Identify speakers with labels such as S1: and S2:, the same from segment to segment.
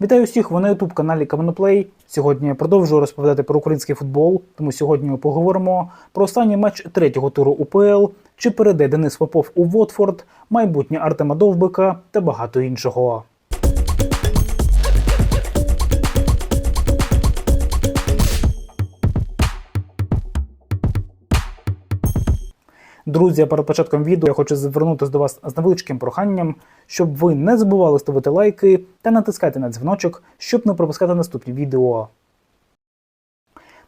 S1: Вітаю всіх! Ви на youtube каналі Камоноплей. Сьогодні я продовжую розповідати про український футбол. Тому сьогодні ми поговоримо про останній матч третього туру УПЛ, чи перейде Денис Попов у Вотфорд, майбутнє Артема Довбика та багато іншого. Друзі, перед початком відео я хочу звернутися до вас з невеличким проханням, щоб ви не забували ставити лайки та натискати на дзвіночок, щоб не пропускати наступні відео.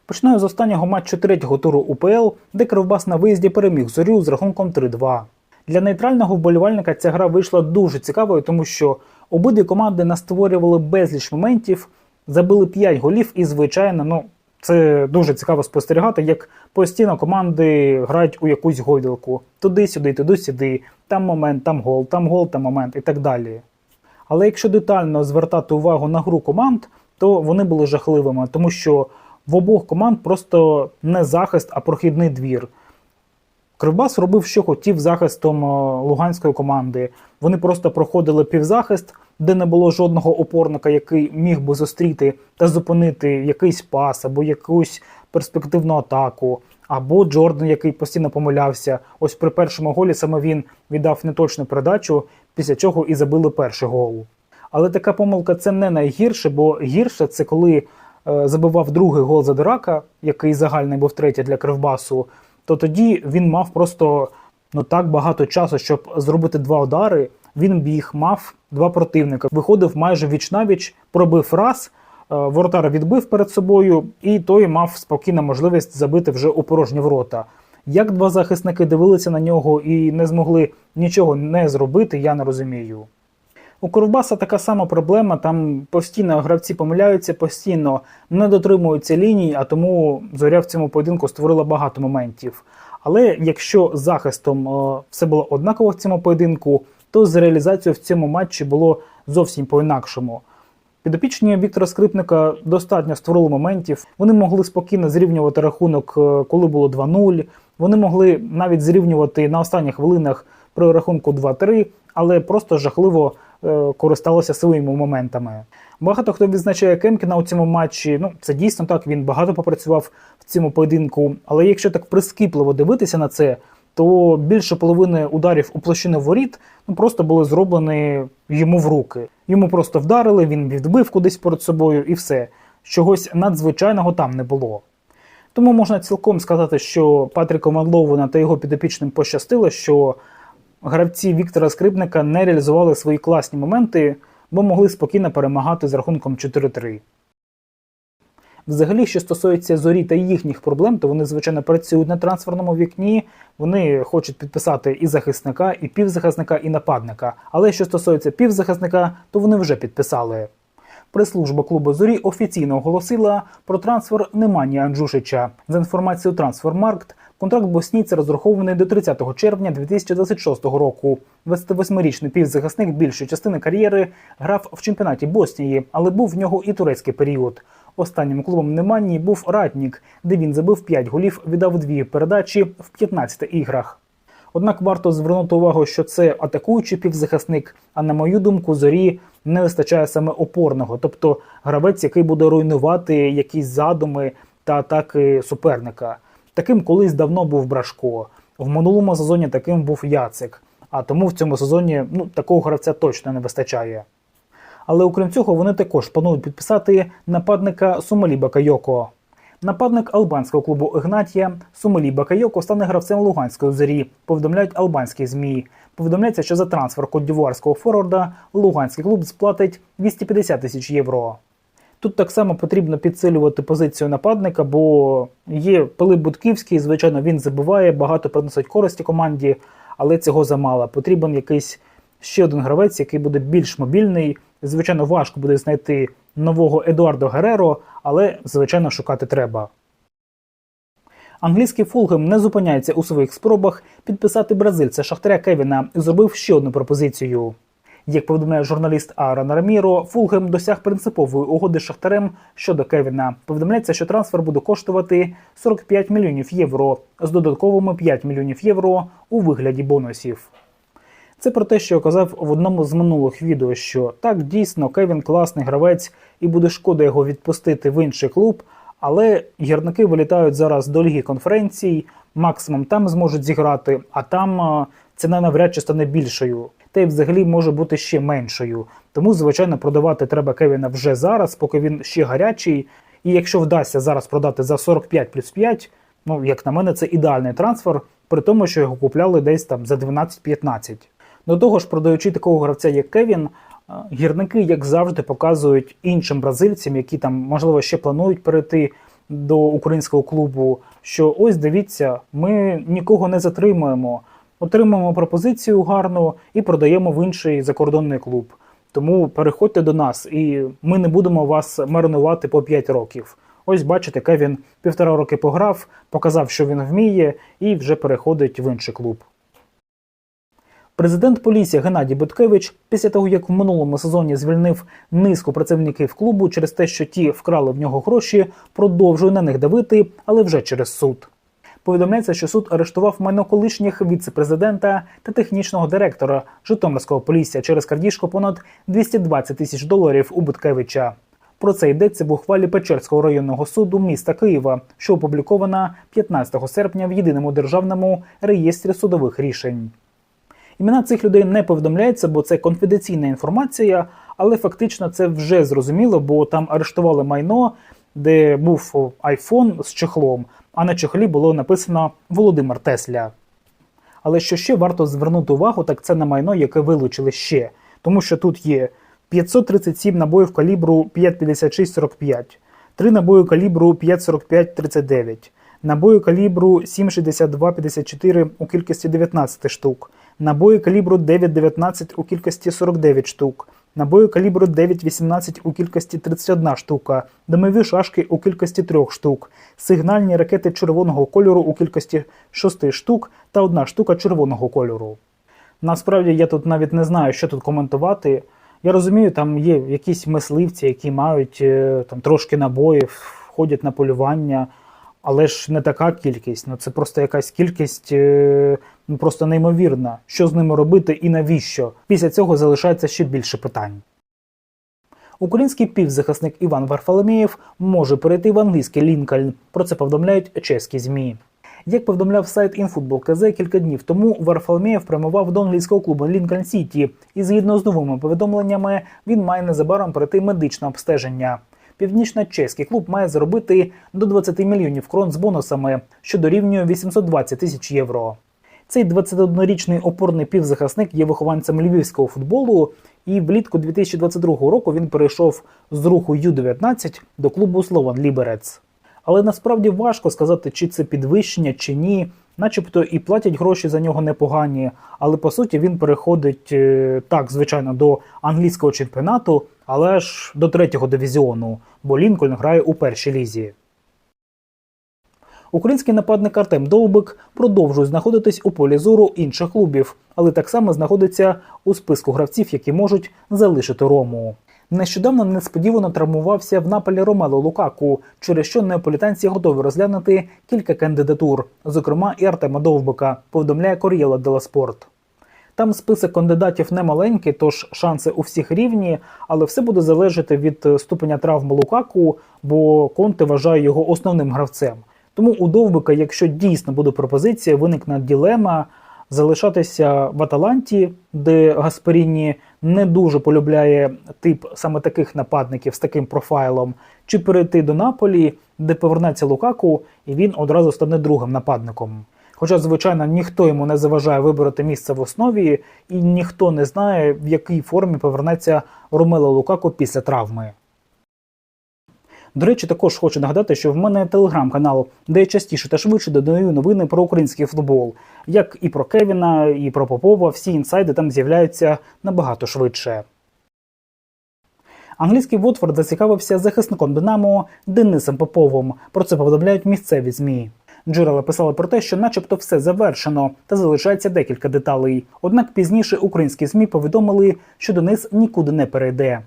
S1: Починаю з останнього матчу третього туру УПЛ, де Кривбас на виїзді переміг зорю з рахунком 3-2. Для нейтрального вболівальника ця гра вийшла дуже цікавою, тому що обидві команди настворювали безліч моментів, забили 5 голів, і, звичайно, ну, це дуже цікаво спостерігати, як постійно команди грають у якусь гойдалку. Туди-сюди, туди-сюди, там момент, там гол, там гол, там момент і так далі. Але якщо детально звертати увагу на гру команд, то вони були жахливими, тому що в обох команд просто не захист, а прохідний двір. Кривбас робив, що хотів захистом е, луганської команди. Вони просто проходили півзахист, де не було жодного опорника, який міг би зустріти та зупинити якийсь пас або якусь перспективну атаку, або Джордан, який постійно помилявся. Ось при першому голі саме він віддав неточну передачу, після чого і забили перший гол. Але така помилка це не найгірше, бо гірше це коли е, забивав другий гол Задирака, який загальний був третій для Кривбасу, то тоді він мав просто ну так багато часу, щоб зробити два удари. Він біг, мав два противника, виходив майже віч навіч, пробив раз, е, воротар відбив перед собою, і той мав спокійну можливість забити вже у порожні ворота. Як два захисники дивилися на нього і не змогли нічого не зробити, я не розумію. У Кровбаса така сама проблема. Там постійно гравці помиляються, постійно не дотримуються ліній, а тому зоря в цьому поєдинку створила багато моментів. Але якщо захистом е, все було однаково в цьому поєдинку, то з реалізацією в цьому матчі було зовсім по-інакшому. Підопічні Віктора Скрипника достатньо створили моментів. Вони могли спокійно зрівнювати рахунок, е, коли було 2-0. Вони могли навіть зрівнювати на останніх хвилинах при рахунку 2-3, але просто жахливо е, користалися своїми моментами. Багато хто відзначає Кемкіна у цьому матчі. Ну, це дійсно так. Він багато попрацював в цьому поєдинку. Але якщо так прискіпливо дивитися на це, то більше половини ударів у площину воріт ну, просто були зроблені йому в руки. Йому просто вдарили, він відбив кудись перед собою і все. Чогось надзвичайного там не було. Тому можна цілком сказати, що Патріку Мадлована та його підопічним пощастило, що гравці Віктора Скрипника не реалізували свої класні моменти, бо могли спокійно перемагати з рахунком 4-3. Взагалі, що стосується зорі та їхніх проблем, то вони, звичайно, працюють на трансферному вікні. Вони хочуть підписати і захисника, і півзахисника, і нападника. Але що стосується півзахисника, то вони вже підписали. Прес-служба клубу Зорі офіційно оголосила про трансфер Немані Анджушича. За інформацією Трансфермаркт, контракт боснійця розрахований до 30 червня 2026 року. 28-річний півзахисник більшої частини кар'єри грав в чемпіонаті Боснії, але був в нього і турецький період. Останнім клубом Неманії був Ратнік, де він забив 5 голів, віддав дві передачі в 15 іграх. Однак варто звернути увагу, що це атакуючий півзахисник, а на мою думку, зорі не вистачає саме опорного, тобто гравець, який буде руйнувати якісь задуми та атаки суперника. Таким колись давно був Брашко. В минулому сезоні таким був Яцик. А тому в цьому сезоні ну, такого гравця точно не вистачає. Але окрім цього, вони також планують підписати нападника Сумалі Бакайоко. Нападник албанського клубу Ігнатія Сумалі Бакайоко стане гравцем Луганської зорі, повідомляють албанські ЗМІ. Повідомляється, що за трансфер коддівуарського форварда Луганський клуб сплатить 250 тисяч євро. Тут так само потрібно підсилювати позицію нападника, бо є Пилип Будківський, звичайно, він забиває, багато приносить користі команді, але цього замало. Потрібен якийсь ще один гравець, який буде більш мобільний. Звичайно, важко буде знайти нового Едуардо Гереро, але, звичайно, шукати треба. Англійський Фулгем не зупиняється у своїх спробах підписати бразильця Шахтаря Кевіна зробив ще одну пропозицію. Як повідомляє журналіст Аарон Раміро, Фулгем досяг принципової угоди з Шахтарем щодо Кевіна. Повідомляється, що трансфер буде коштувати 45 мільйонів євро з додатковими 5 мільйонів євро у вигляді бонусів. Це про те, що я казав в одному з минулих відео, що так дійсно Кевін класний гравець і буде шкода його відпустити в інший клуб. Але гірники вилітають зараз до ліги конференцій, максимум там зможуть зіграти, а там а, ціна навряд чи стане більшою. Та й взагалі може бути ще меншою. Тому, звичайно, продавати треба Кевіна вже зараз, поки він ще гарячий. І якщо вдасться зараз продати за 45 плюс 5, ну як на мене, це ідеальний трансфер, при тому, що його купляли десь там за 12-15. До того ж, продаючи такого гравця, як Кевін, гірники, як завжди, показують іншим бразильцям, які там, можливо, ще планують перейти до українського клубу, що ось дивіться, ми нікого не затримуємо, отримуємо пропозицію гарну і продаємо в інший закордонний клуб. Тому переходьте до нас, і ми не будемо вас маринувати по 5 років. Ось бачите, Кевін півтора роки пограв, показав, що він вміє, і вже переходить в інший клуб. Президент Полісся Геннадій Буткевич, після того як в минулому сезоні звільнив низку працівників клубу через те, що ті вкрали в нього гроші, продовжує на них давити, але вже через суд. Повідомляється, що суд арештував майно колишніх віце-президента та технічного директора Житомирського полісся через крадіжку понад 220 тисяч доларів у Буткевича. Про це йдеться в ухвалі Печерського районного суду міста Києва, що опублікована 15 серпня в єдиному державному реєстрі судових рішень. Імена цих людей не повідомляються, бо це конфіденційна інформація, але фактично це вже зрозуміло, бо там арештували майно, де був айфон з чехлом, а на чехлі було написано Володимир Тесля. Але що ще варто звернути увагу, так це на майно, яке вилучили ще, тому що тут є 537 набоїв калібру 5,56-45, 3 набої калібру 5,45-39, набої калібру 7,62-54 у кількості 19 штук, набої калібру 9,19 у кількості 49 штук, набої калібру 9,18 у кількості 31 штука, димові шашки у кількості 3 штук, сигнальні ракети червоного кольору у кількості 6 штук та одна штука червоного кольору. Насправді я тут навіть не знаю, що тут коментувати. Я розумію, там є якісь мисливці, які мають е, там трошки набоїв, ходять на полювання, але ж не така кількість. Ну це просто якась кількість е, ну, просто неймовірна. Що з ними робити і навіщо? Після цього залишається ще більше питань. Український півзахисник Іван Варфоломєєв може перейти в англійський Лінкольн. Про це повідомляють чеські змі. Як повідомляв сайт InFootball.kz кілька днів тому, Варфоломєєв прямував до англійського клубу Лінкольн Сіті, і згідно з новими повідомленнями, він має незабаром пройти медичне обстеження. Північно-чеський клуб має заробити до 20 мільйонів крон з бонусами, що дорівнює 820 тисяч євро. Цей 21-річний опорний півзахисник є вихованцем львівського футболу, і влітку 2022 року він перейшов з руху Ю-19 до клубу Слован Ліберец. Але насправді важко сказати, чи це підвищення, чи ні. Начебто і платять гроші за нього непогані, але по суті він переходить е, так, звичайно, до англійського чемпіонату, але ж до третього дивізіону, бо Лінкольн грає у першій лізі. Український нападник Артем Довбик продовжує знаходитись у полі зору інших клубів, але так само знаходиться у списку гравців, які можуть залишити Рому. Нещодавно несподівано травмувався в наполі Ромело Лукаку, через що неаполітанці готові розглянути кілька кандидатур, зокрема і Артема Довбика, повідомляє Кор'єла Дела Спорт. Там список кандидатів не маленький, тож шанси у всіх рівні, але все буде залежати від ступеня травми Лукаку, бо Конте вважає його основним гравцем. Тому у Довбика, якщо дійсно буде пропозиція, виникне ділема залишатися в Аталанті, де Гасперіні не дуже полюбляє тип саме таких нападників з таким профайлом, чи перейти до Наполі, де повернеться Лукаку, і він одразу стане другим нападником. Хоча, звичайно, ніхто йому не заважає вибрати місце в основі, і ніхто не знає, в якій формі повернеться Ромело Лукаку після травми. До речі, також хочу нагадати, що в мене телеграм-канал, де я частіше та швидше додаю новини про український футбол, як і про Кевіна, і про Попова. Всі інсайди там з'являються набагато швидше. Англійський Вотфорд зацікавився захисником Динамо Денисом Поповим. Про це повідомляють місцеві змі. Джерела писали про те, що, начебто, все завершено, та залишається декілька деталей. Однак пізніше українські змі повідомили, що Денис нікуди не перейде.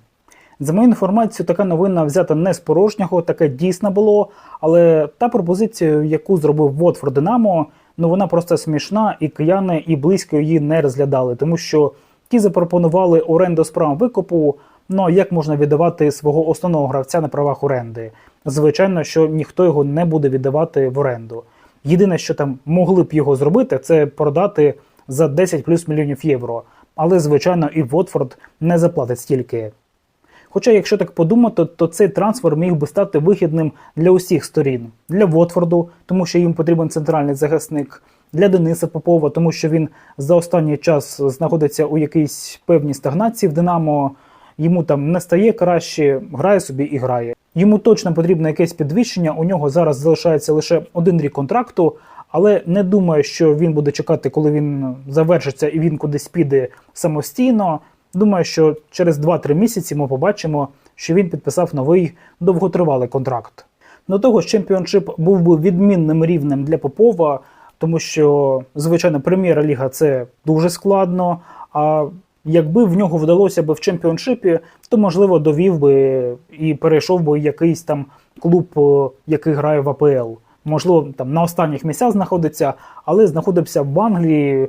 S1: За мою інформацію, така новина взята не з порожнього, таке дійсно було. Але та пропозиція, яку зробив Вотфорд Динамо, ну вона просто смішна, і кияни і близько її не розглядали, тому що ті запропонували оренду з правом викупу. Ну а як можна віддавати свого основного гравця на правах оренди? Звичайно, що ніхто його не буде віддавати в оренду. Єдине, що там могли б його зробити, це продати за 10 плюс мільйонів євро. Але, звичайно, і Вотфорд не заплатить стільки. Хоча, якщо так подумати, то цей трансфер міг би стати вигідним для усіх сторін: для Вотфорду, тому що їм потрібен центральний захисник, для Дениса Попова, тому що він за останній час знаходиться у якійсь певній стагнації в Динамо. Йому там не стає краще, грає собі і грає. Йому точно потрібно якесь підвищення. У нього зараз залишається лише один рік контракту, але не думаю, що він буде чекати, коли він завершиться і він кудись піде самостійно. Думаю, що через 2-3 місяці ми побачимо, що він підписав новий довготривалий контракт. До того ж, чемпіоншип був би відмінним рівнем для Попова, тому що, звичайно, прем'єр-ліга це дуже складно. А якби в нього вдалося би в чемпіоншипі, то можливо довів би і перейшов би якийсь там клуб, який грає в АПЛ. Можливо, там на останніх місцях знаходиться, але знаходився в Англії.